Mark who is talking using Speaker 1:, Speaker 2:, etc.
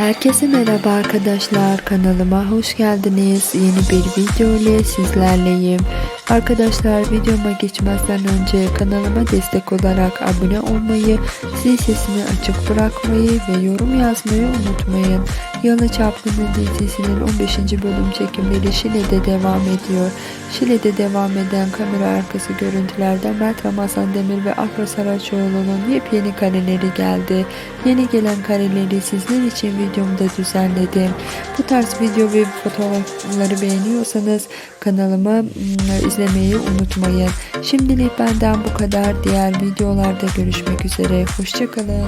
Speaker 1: Herkese merhaba arkadaşlar kanalıma hoş geldiniz. Yeni bir video ile sizlerleyim. Arkadaşlar videoma geçmezden önce kanalıma destek olarak abone olmayı, zil sesini açık bırakmayı ve yorum yazmayı unutmayın. Yalı Çapkını dizisinin 15. bölüm çekimleri Şile'de devam ediyor. Şile'de devam eden kamera arkası görüntülerde Mert Ramazan Demir ve Afra Saraçoğlu'nun yepyeni kareleri geldi. Yeni gelen kareleri sizler için videomda düzenledim. Bu tarz video ve fotoğrafları beğeniyorsanız kanalıma mm, izlemeyi unutmayın. Şimdilik benden bu kadar. Diğer videolarda görüşmek üzere. Hoşçakalın.